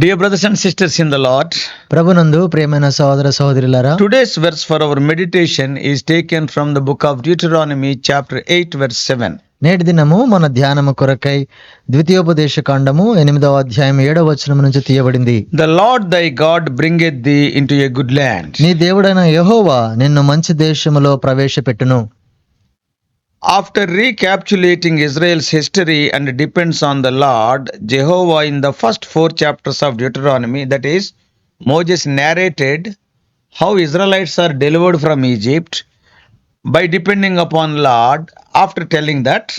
Dear brothers and sisters in the Lord ప్రభునందు ప్రేమైన సోదర సోదరులారా today's verse for our meditation is taken from the book of Deuteronomy chapter eight verse seven నేటి దినము మన ధ్యానము కొరకై ద్వితీయోపదేశ కాండము ఎనిమిదవ అధ్యాయం ఏడవ వచనం నుంచి తీయబడింది. The Lord thy God bringeth thee into a good land నీ దేవుడైన యహోవా నిన్ను మంచి దేశములో ప్రవేశపెట్టును. After recapitulating Israel's history and depends on the Lord Jehovah in the first four chapters of Deuteronomy that is Moses narrated how Israelites are delivered from Egypt by depending upon Lord after telling that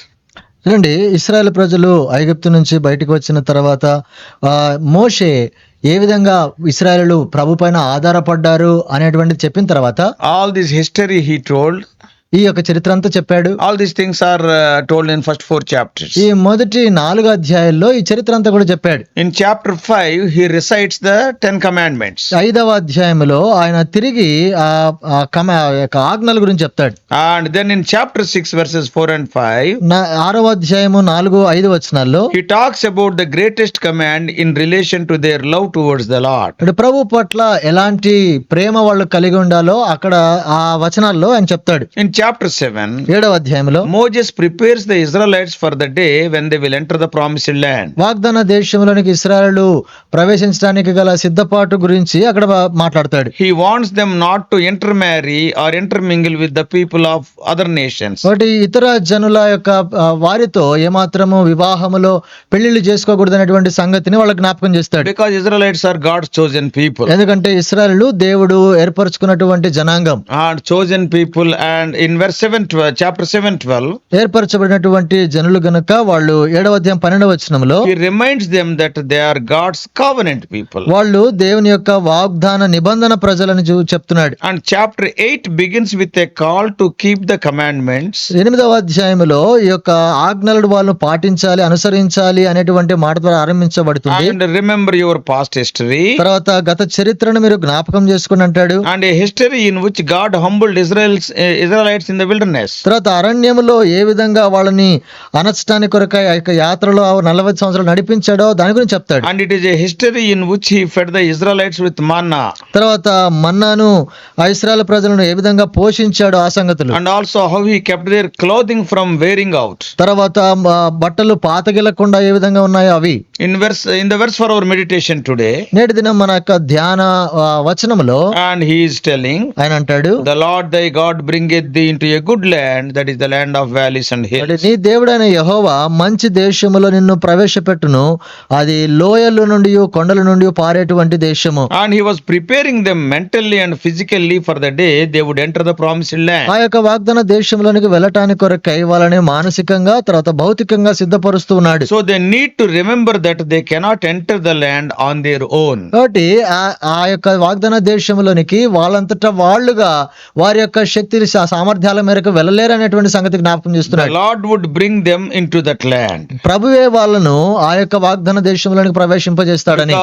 రండి Israel ప్రజలు ఐగుప్తు నుంచి బయటకు వచ్చిన తర్వాత మోషే ఏ విధంగా ఇస్రాయలు ప్రభు పైన ఆధారపడ్డారు అనేటువంటిది చెప్పిన తర్వాత all this history he told ఈ యొక్క చరిత్ర అంతా చెప్పాడు. All these things are told in first four chapters ఈ మొదటి నాలుగు అధ్యాయాల్లో ఈ చరిత్ర అంతా కూడా చెప్పాడు. In chapter five he recites the ten commandments ఐదవ అధ్యాయంలో ఆయన తిరిగి ఆజ్ఞల గురించి చెప్తాడు. And then in chapter six verses four and five ఆరవ అధ్యాయము నాలుగు ఐదు వచనాల్లో he talks about the greatest command in relation to their love towards the Lord ప్రభు పట్ల ఎలాంటి ప్రేమ వాళ్ళు కలిగి ఉండాలో అక్కడ ఆ వచనాల్లో ఆయన చెప్తాడు. చాప్టర్ సెవెన్ ఏడవ అధ్యాయంలో Moses prepares the Israelites for the day when they will enter the promised land వాగ్దాన దేశంలోనికి ఇస్రాయలు ప్రవేశించడానికి గల సిద్ధపాటు గురించి అక్కడ మాట్లాడతాడు. He wants them not to intermarry or intermingle with the people of other nations ఒకటి ఇతర జనుల యొక్క వారితో ఏమాత్రము వివాహములో పెళ్ళిళ్ళు చేసుకోకూడదు అనేటువంటి సంగతిని వాళ్ళకి జ్ఞాపకం చేస్తాడు. Because Israelites are God's chosen people ఎందుకంటే ఇస్రాయలు దేవుడు ఏర్పరచుకున్నటువంటి జనాంగం. And chosen people and fifteen verse seven twelve chapter seven twelve ఏర్పరచబడినటువంటి జనులు గనుక వాళ్ళు ఏడవ అధ్యాయం పన్నెండవ వచనంలో reminds them that they are God's covenant people వాళ్ళు దేవుని యొక్క వాగ్దాన నిబంధన ప్రజలని చెప్తున్నాడు. And chapter eight begins with a call to keep the commandments ఎనిమిదవ అధ్యాయంలో ఈ యొక్క ఆజ్ఞలు వాళ్ళు పాటించాలి అనుసరించాలి అనేటువంటి మాట ద్వారా ఆరంభించబడుతుంది. And remember your past history తర్వాత గత చరిత్రను మీరు జ్ఞాపకం చేసుకుని అంటాడు. And history in which God humbled Israel in the wilderness తర్వాత అరణ్యంలో ఏ విధంగా వాళ్ళని అనర్చడానికి కొరకై ఆ యాత్రలో నలభై సంవత్సరాలు నడిపించాడో దాని గురించి చెప్తాడు. And it is a history in which he fed the Israelites with manna తర్వాత మన్నాను ఐస్రాయల్ ప్రజలను ఏ విధంగా పోషించాడు ఆ సంగతులు. And also how he kept their clothing from wearing out తర్వాత బట్టలు పాతగిలకుండా ఏ విధంగా ఉన్నాయో అవి. In verse in the verse for our meditation today నేటి దినం మన యొక్క ధ్యాన వచనములో అండ్ హీ ఈస్ టెల్లింగ్ ఆయన అంటాడు the Lord thy God bringeth thee into a good land that is the land of valleys and hills నీ దేవుడైన యెహోవా మంచి దేశములో నిన్ను ప్రవేశపెట్టును. అది లోయల్ నుండి కొండల నుండి పారేటువంటి దేశము. And he was preparing them mentally and physically for the day they would enter the promised land ఆ యొక్క వాగ్దాన దేశములోనికి వెళ్ళటానికి కొరకు వాళ్ళని మానసికంగా తర్వాత భౌతికంగా సిద్ధపరుస్తూ ఉన్నాడు. So they need to remember that they cannot enter the land on their own కాబట్టి ఆ యొక్క వాగ్దాన దేశంలోనికి వాళ్ళంతటా వాళ్ళుగా వారి యొక్క శక్తిని సామర్థ్యం వాగ్దాల మేరకు వెళ్ళలేరు అనేటువంటి సంగతి జ్ఞాపకం చేస్తున్నారు. Lord would bring them into that land ప్రభువే వాళ్ళను ఆ యొక్క వాగ్దాన దేశంలోనికి ప్రవేశింపజేస్తాడని.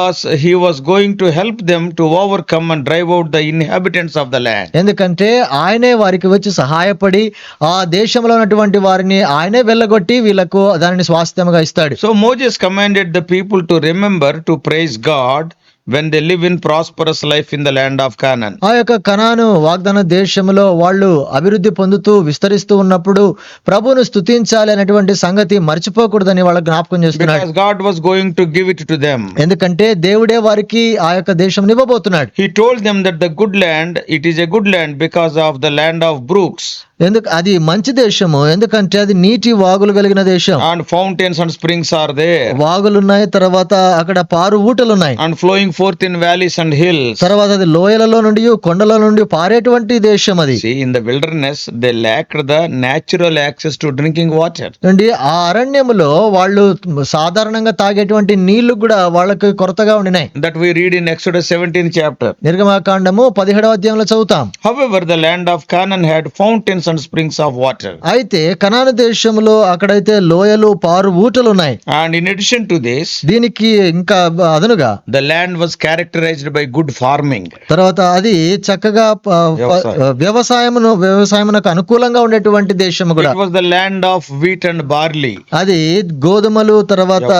He was going to help them to overcome and drive out the inhabitants of the land ఎందుకంటే ఆయనే వారికి వచ్చి సహాయపడి ఆ దేశంలో ఉన్నటువంటి వారిని ఆయనే వెళ్ళగొట్టి వీళ్ళకు దానిని స్వాస్థ్యంగా ఇస్తాడు. So Moses commanded the people to remember to praise God when they live in prosperous life in the land of Canaan ఆ యొక్క కనాను వాగ్దాన దేశంలో వాళ్ళు అభివృద్ధి పొందుతూ విస్తరిస్తూ ఉన్నప్పుడు ప్రభును స్తుతించాలి అనేటువంటి సంగతి మర్చిపోకూడదని వాళ్ళ జ్ఞాపకం చేస్తున్నాడు. Going give it to them ఎందుకంటే దేవుడే వారికి ఆ యొక్క దేశం ఇవ్వబోతున్నాడు. He told them that the good land it is a good land because of the land of brooks ఎందుకు అది మంచి దేశము? ఎందుకంటే అది నీటి వాగులు కలిగిన దేశం. And fountains and springs are there వాగులు ఉన్నాయి తర్వాత అక్కడ పారు ఊటలు ఉన్నాయి and flowing forth in valleys and hill తర్వాత అది లోయలలో నుండి కొండల నుండి పారేటువంటి దేశం అది. In the wilderness they lack the natural access to drinking water and ఆ అరణ్యములో వాళ్ళు సాధారణంగా తాగేటువంటి నీళ్ళు కూడా వాళ్ళకి కొరతగా ఉండినాయి. That we read in Exodus seventeen chapter నిర్గమాకాండము పదిహేడవ అధ్యాయంలో చదువుతాం. However the land of Canaan had fountains fountains and springs of water. అయితే కనాన దేశంలో అక్కడైతే లోయలు పారు ఊటలు ఉన్నాయి And in addition to this, దీనికి ఇంకా అదనుగా the land was characterized by good farming. తర్వాత అది చక్కగా ప- వ్యవసాయం. వ్యవసాయమును వ్యవసాయమునకు అనుకూలంగా ఉండేటువంటి దేశం కూడా It was the land of wheat and barley. అది గోధుమలు తర్వాత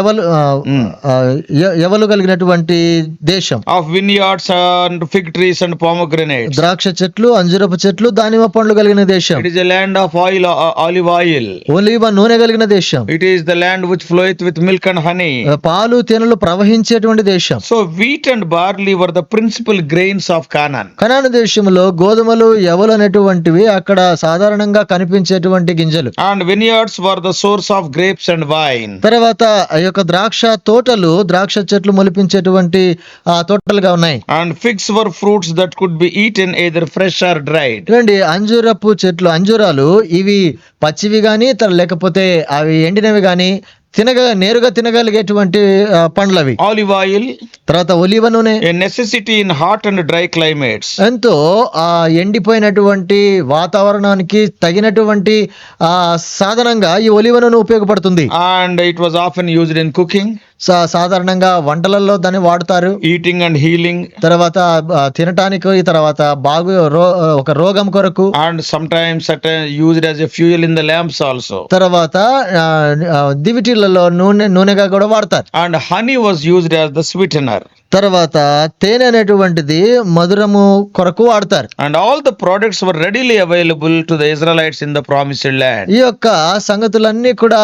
ఎవలు ఆ, ఆ, ఎ- ఎవలు కలిగినటువంటి దేశం of vineyards and fig trees and pomegranates. ద్రాక్ష చెట్లు అంజురపు చెట్లు దానిమ్మ పండ్లు కలిగిన దేశం. It is land of oil olive oil only నూనె కలిగిన దేశం. It is the land which floweth with milk and honey పాలు తేనెలు ప్రవహించేటువంటి దేశం. So wheat and barley were the principal grains of Canaan Canaan దేశంలో గోధుమలు ఎవలు అనేటువంటివి అక్కడ సాధారణంగా కనిపించేటువంటి గింజలు. And vineyards were the source of grapes and wine తర్వాత ఆ యొక్క ద్రాక్ష తోటలు ద్రాక్ష చెట్లు మొలిపించేటువంటి ఆ తోటలుగా ఉన్నాయి. And figs were fruits that could be eaten either fresh or dried రండి అంజూర అంజూరపు చెట్లు అంజూరాలు ఇవి పచ్చివి త- లేకపోతే అవి ఎండినవి గాని తినగ నేరుగా తినగలిగేటువంటి పండ్లవి. Olive oil, తర్వాత ఒలివ నూనె. necessity in hot and dry climates. ఎంతో ఆ ఎండిపోయినటువంటి వాతావరణానికి తగినటువంటి ఆ సాధనంగా ఈ ఒలివ నూనె ఉపయోగపడుతుంది. It was often used in cooking, సా- సాధారణంగా వంటలలో దాన్ని వాడతారు. ఈటింగ్ అండ్ హీలింగ్ తర్వాత తినటానికి తర్వాత బాగు ఒక రోగం కొరకు. And sometimes used as a fuel in the lamps also తర్వాత దివిటీలలో నూనె నూనెగా కూడా వాడతారు. And honey was used as the sweet sweetener తర్వాత తేనె అనేటువంటిది మధురము కొరకు వాడతారు. And all the products were readily available to the Israelites in the promised land ఈ యొక్క సంగతులన్నీ కూడా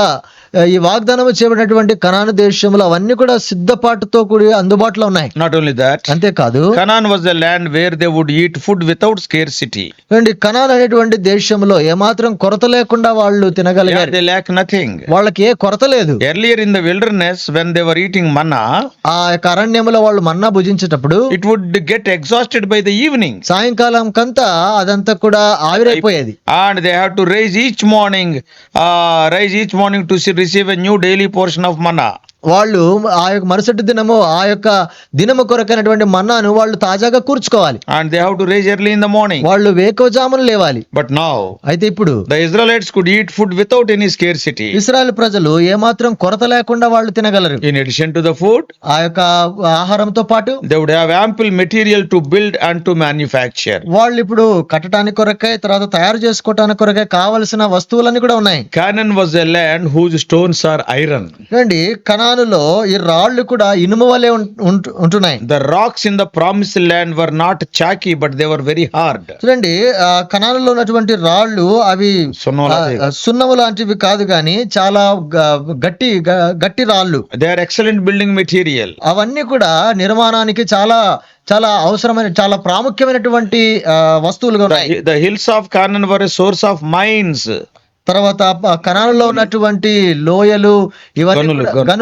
ఈ వాగ్దానం చేయబడినటువంటి కనాన్ దేశంలో అవన్నీ కూడా సిద్ధపాటుతో కూడి అందుబాటులో ఉన్నాయి. నాట్ ఓన్లీ దాట్ అంతే కాదు Canaan was the land where they would eat food without scarcity and Canaan అనేటువంటి దేశంలో ఏమాత్రం కొరత లేకుండా వాళ్ళు తినగలిగారు. దే ల్యాక్ నథింగ్ వాళ్ళకి ఏ కొరత లేదు. Earlier in the wilderness when they were eating manna ఆ యొక్క అరణ్యంలో వాళ్ళు మన్నా భుజించేటప్పుడు it would get exhausted by the evening సాయంకాలం కంతా అదంతా కూడా ఆవిరైపోయేది. And they have to rise each morning rise each morning to see receive a new daily portion of manna. వాళ్ళు ఆ యొక్క మరుసటి దినము ఆ యొక్క దినము కొరకైనటువంటి మన్నాను వాళ్ళు తాజాగా కూర్చుకోవాలి. And they have to raise early in the morning వాళ్ళు వేకో జామును లేవాలి. బట్ నౌ అయితే ఇప్పుడు the Israelites could eat food without any scarcity Israel ప్రజలు ఏ మాత్రం కొరత లేకుండా వాళ్ళు తినగలరు. In addition to the food ఆ యొక్క ఆహారంతో పాటు they would have ample material to build and to manufacture వాళ్ళు ఇప్పుడు కట్టడానికి కొరకై తర్వాత తయారు చేసుకోవడానికి కొరకై కావలసిన వస్తువులన్నీ కూడా ఉన్నాయి. Canaan was a land whose stones are iron రండి కనా కనానులో ఈ రాళ్ళు కూడా ఇనుము వలె ఉంటున్నాయి. The rocks in the promise land were not chalky but they were very hard చూడండి కనాలలో ఉన్నటువంటి రాళ్ళు అవి సున్నము లాంటివి కాదు కానీ చాలా గట్టి గట్టి రాళ్ళు. They are excellent building material అవన్నీ కూడా నిర్మాణానికి చాలా చాలా అవసరమైన చాలా ప్రాముఖ్యమైనటువంటి వస్తువులుగా ఉన్నాయి. The hills of Canaan were source of mines తర్వాత కణాలలో ఉన్నటువంటి లోయలు ఇవన్నీ గనులు, కూడా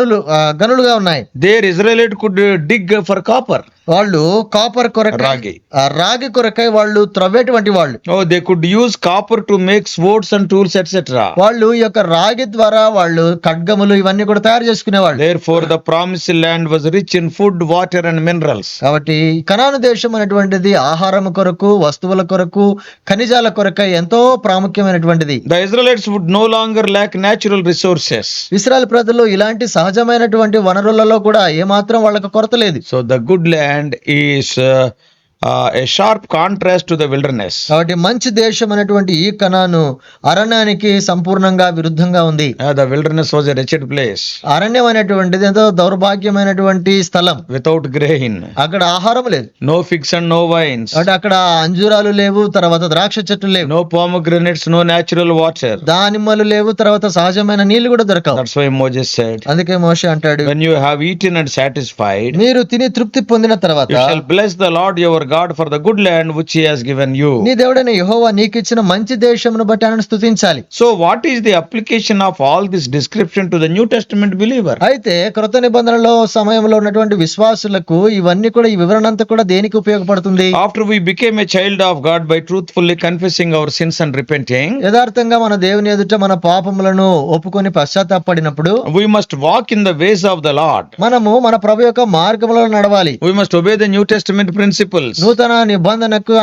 గనులుగా ఉన్నాయి Israelite could uh, dig for copper. వాళ్ళు కాపర్ కొరకై రాగి. ఆ, రాగి కొరకై వాళ్ళు త్రవ్వేటువంటి వాళ్ళు Oh, they could use copper to make swords and tools, etc. వాళ్ళు ఈ యొక్క రాగి ద్వారా వాళ్ళు ఖడ్గములు ఇవన్నీ కూడా తయారు చేసుకునేవాళ్ళు Therefore, the promised land was rich in food, water, and minerals. కాబట్టి ఈ కనాను దేశం అనేటువంటిది ఆహారం కొరకు వస్తువుల కొరకు ఖనిజాల కొరకై ఎంతో ప్రాముఖ్యమైనటువంటిది The Israelites would no longer lack natural resources. Israel ప్రజలు ఇలాంటి సహజమైనటువంటి వనరులలో కూడా ఏమాత్రం వాళ్ళకి కొరత లేదు So, the good and is uh, sharp contrast to the wilderness కాబట్టి మంచి దేశం అనేటువంటి ఈ కణాను అరణ్యానికి సంపూర్ణంగా విరుద్ధంగా ఉంది. The wilderness was wretched place అరణ్యం అనేటువంటిది ఏదో దౌర్భాగ్యమైనటువంటి స్థలం. వితౌట్ గ్రేహిన్ అక్కడ ఆహారం లేదు. No figs and no vine అంటే అక్కడ అంజురాలు లేవు తర్వాత ద్రాక్ష చెట్లు లేవు. No pomegranates no natural water దానిమ్మలు లేవు తర్వాత సహజమైన నీళ్ళు కూడా దొరకవు. దట్స్ వై అందుకే మోషే అంటాడు when you have eaten and satisfied మీరు తిని తృప్తి పొందిన తర్వాత bless the lord your god god for the good land which he has given you నీ దేవుడైన యెహోవా నీకు ఇచ్చిన మంచి దేశమును బట్టి ఆయనను స్తుతించాలి. So what is the application of all this description to the new testament believer అయితే కృత నిబంధనలో సమయంలో ఉన్నటువంటి విశ్వాసులకు ఇవన్నీ కూడా ఈ వివరణ అంతా కూడా దేనికి ఉపయోగపడుతుంది? After we became a child of God by truthfully confessing our sins and repenting యదార్థంగా మన దేవుని ఎదుట మన పాపములను ఒప్పుకొని పశ్చాత్తాపడినప్పుడు we must walk in the ways of the Lord మనము మన ప్రభు యొక్క మార్గంలో నడవాలి. We must obey the new testament principles నూతన నిబంధనకు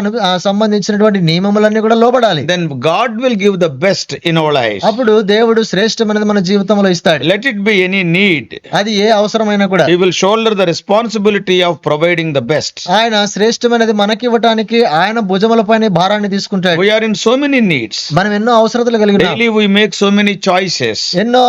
సంబంధించినటువంటి నియమములన్నీ కూడా లోపడాలి then God will give the best in our life అప్పుడు దేవుడు శ్రేష్టమైనది మన జీవితంలో ఇస్తాడు. Let it be any need అది ఏ అవసరమైనా కూడా. He will shoulder the responsibility of providing the best ఆయన శ్రేష్టమైనది మనకి ఇవ్వడానికి ఆయన భుజములపైనే భారాన్ని తీసుకుంటాడు. We are in so many needs మనం ఎన్నో అవసరాలు కలిగి daily we make so many choices ఎన్నో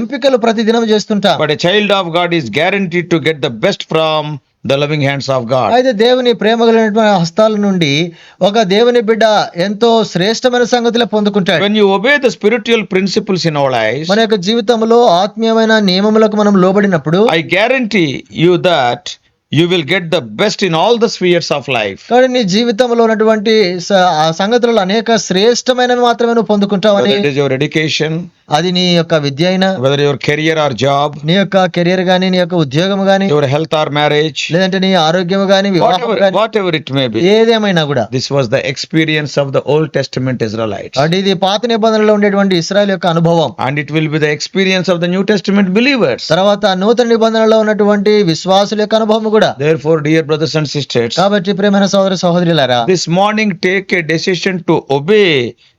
ఎంపికలు ప్రతిదినం చేస్తుంటాం. But a child of God is guaranteed to get the best from the loving hands of God అయితే దేవుని ప్రేమ కలిగినటువంటి హస్తాల నుండి ఒక దేవుని బిడ్డ ఎంతో శ్రేష్టమైన సంగతిలో పొందుకుంటాడు. When obey the spiritual principles in our life మన యొక్క జీవితంలో ఆత్మీయమైన నియమములకు మనం లోబడినప్పుడు I guarantee you that you will get the best in all the spheres of life. కాబట్టి నీ జీవితంలో ఉన్నటువంటి స- ఆ సంగతులలో అనేక శ్రేష్టమైనవి మాత్రమే నువ్వు పొందుకుంటావని Whether it is your education, అది నీ యొక్క విద్య అయినా whether your career or job, నీ యొక్క కెరియర్ గాని నీ యొక్క ఉద్యోగం గాని your health or marriage, లేదంటే నీ ఆరోగ్యం గాని వివాహం whatever, గాని whatever it may be. ఏదేమైనా కూడా This was the experience of the Old Testament Israelites. కాబట్టి ఇది పాత నిబంధనలో ఉండేటువంటి ఇస్రాయల్ యొక్క అనుభవం And it will be the experience of the New Testament believers. తర్వాత నూతన నిబంధనలో ఉన్నటువంటి విశ్వాసుల యొక్క అనుభవం కూడా Therefore, dear brothers and sisters, కాబట్టి ప్రేమైన సోదర సహోదరులారా this morning take a decision to obey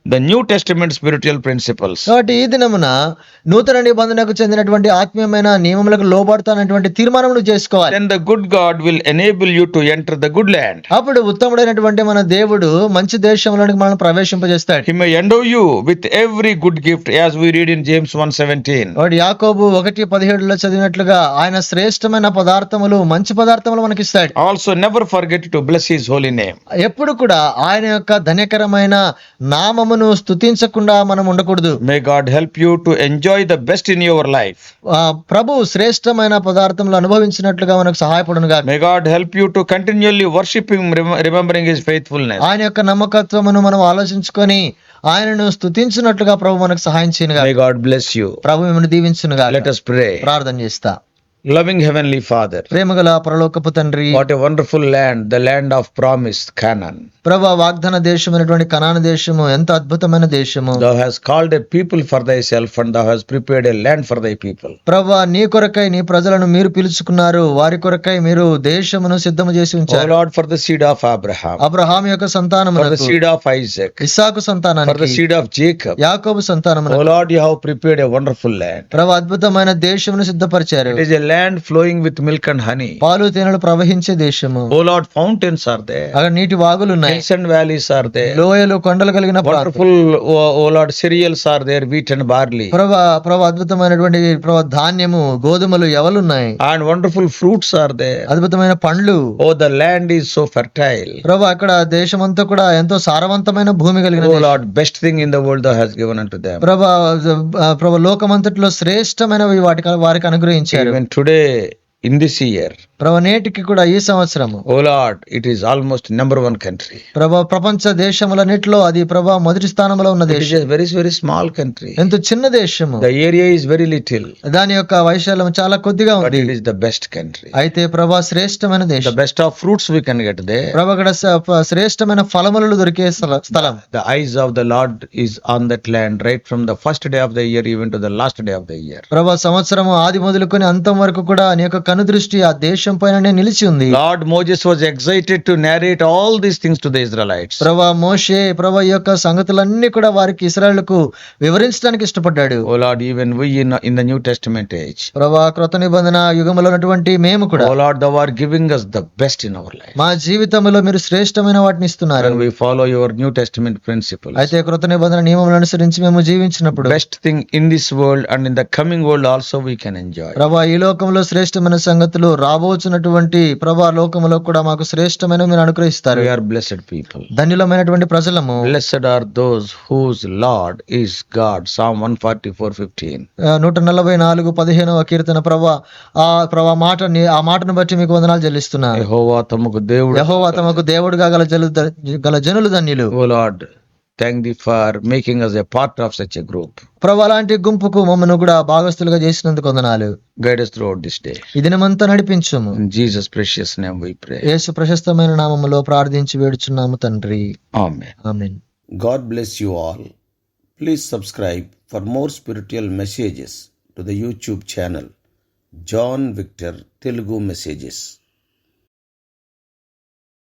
the New Testament spiritual principles. కాబట్టి ఈ దినమున నూతన నిబంధనకు చెందినటువంటి ఆత్మీయమైన నియమములకు లోబడతానటువంటి తీర్మానం నువ్వు చేసుకోవాలి Then the good God will enable you to enter the good land. అప్పుడు ఉత్తముడైనటువంటి మన దేవుడు మంచి దేశంలోనికి మనం ప్రవేశింపజేస్తాడు He may endow you with every good gift as we read in James 1:17. వాడు యాకోబు ఒకటి పదిహేడులో చదివినట్లుగా ఆయన శ్రేష్టమైన పదార్థములు మంచి పదార్థములు మనకిస్తాడు Also never forget to bless his holy name. ఎప్పుడు కూడా ఆయన యొక్క ధన్యకరమైన దేవుడు స్థుతించకుండా మనం ఉండకూడదు. May God help you to enjoy the best in your life ప్రభు శ్రేష్టమైన పదార్థంలో అనుభవించినట్లుగా మనకు సహాయపడును గాక. May God help you to continually worshipping remembering his faithfulness ఆయన యొక్క నమ్మకత్వమును మనం ఆలోచించుకొని ఆయనను స్థుతించినట్లుగా ప్రభు మనకు సహాయం చేయను గాక. గాడ్ బ్లెస్ యు ప్రభు మిమ్మల్ని దీవించును గాక. లెట్ అస్ ప్రే ప్రార్థన చేస్తా. లవింగ్ హెవెన్లీ ఫాదర్ ప్రేమగల పరలోకపు తండ్రి what a wonderful land the land of promise Canaan ప్రభా వాగ్దాన దేశం అనేటువంటి కనాన దేశము ఎంత అద్భుతమైన దేశము. Thou hast called a people for thyself and thou hast prepared a land for thy people ప్రభా నీ కొరకై నీ ప్రజలను మీరు పిలుచుకున్నారు వారి కొరకై మీరు దేశమును సిద్ధం చేసి ఉంచారు. Lord for the seed of Abraham Abraham యొక్క సంతానం for the seed of Isaac ఇస్సాకు సంతానం for the seed of Jacob యాకోబు సంతానం O Lord you have prepared a wonderful land ప్రభా అద్భుతమైన దేశమును సిద్ధపరిచారు. It is a land flowing with milk and honey పాలు తేనెలు ప్రవహించే దేశము. ఓలాట్ ఫౌంటైన్స్ ఆర్ దే అక్కడ నీటి వాగులు ఉన్నాయి హిల్స్ వ్యాలీస్ ఆర్ దే లోయలు కొండలు కలిగిన wonderful O Lord cereals are there wheat and barley ప్రభా ప్రభా అద్భుతమైనటువంటి ప్రభా ధాన్యము గోధుమలు ఎవలు ఉన్నాయి and wonderful fruits are there అద్భుతమైన పండ్లు. O the land is so fertile ప్రభా అక్కడ దేశం అంతా కూడా ఎంతో సారవంతమైన భూమి కలిగిన O Lord best thing in the world has given unto thee ప్రభా ప్రభా లోకమంతటిలో శ్రేష్టమైనవి వాటి వారికి అనుగ్రహించారు. టుడే ఇన్ దిస్ ఇయర్ ప్రభా నేటికి కూడా ఈ సంవత్సరము. O Lord it is almost number one country ప్రభా ప్రపంచ దేశములన్నిటిలో అది ప్రభా మొదటి స్థానంలో ఉన్న దేశం. వెరీ వెరీ స్మాల్ కంట్రీ ఎంత చిన్న దేశం the area is very little దాని యొక్క వైశాల్యం చాలా కొద్దిగా ఉంది. It is the best country అయితే ప్రభా శ్రేష్టమైన దేశం. Best of fruits we can get they ప్రభా అక్కడ శ్రేష్టమైన ఫలములు దొరికే స్థలం the eyes of the Lord is on that land right from the first day of the year even to the last day of the year ప్రభా సంవత్సరం ఆది మొదలుకొని అంతం వరకు కూడా అనేక కనుదృష్టి ఆ దేశ వృక్షం పైన నిలిచి ఉంది. Lord Moses was excited to narrate all these things to the Israelites మోషే ప్రభా యొక్క సంగతులన్నీ కూడా వారికి ఇస్రాయల్కు వివరించడానికి ఇష్టపడ్డాడు. O Lord even we in in the New Testament age ప్రభా కృత నిబంధన యుగంలో ఉన్నటువంటి మేము కూడా O Lord the war giving us the best in our life మా జీవితంలో మీరు శ్రేష్టమైన వాటిని ఇస్తున్నారు. We follow your New Testament principle అయితే కృత నిబంధన నియమములను అనుసరించి మేము జీవించినప్పుడు best thing in this world and in the coming world also we can enjoy ప్రవా ఈ లోకంలో శ్రేష్టమైన సంగతులు రాబో రాబోచున్నటువంటి ప్రభా లోకములో కూడా మాకు శ్రేష్టమైన మీరు అనుగ్రహిస్తారు We are blessed people. ధన్యులమైనటువంటి ప్రజలము Blessed are those whose Lord is God. Psalm 144 15. ఆ, నూట నలభై నాలుగు పదిహేనవ కీర్తన ప్రభా ఆ ప్రభా మాటని ఆ మాటను బట్టి మీకు వందనాలు చెల్లిస్తున్నా యెహోవా తమకు దేవుడు యహోవా తమకు దేవుడుగా గల జలు గల జనులు ధన్యులు O Lord, thank you for making us a part of such a group ప్రభా లాంటి గుంపుకు మమ్మల్ని కూడా భాగస్తులుగా చేసినందుకు వందనాలు. Guides throughout this day ఇది దినమంతా నడిపించుము. జీసస్ ప్రెషియస్ నేమ్ వైప్రే ప్రశస్తమైన నామములో ప్రార్థించి వేడుచున్నాము తండ్రి. Amen amen God bless you all please subscribe for more spiritual messages to the YouTube channel John Victor Telugu messages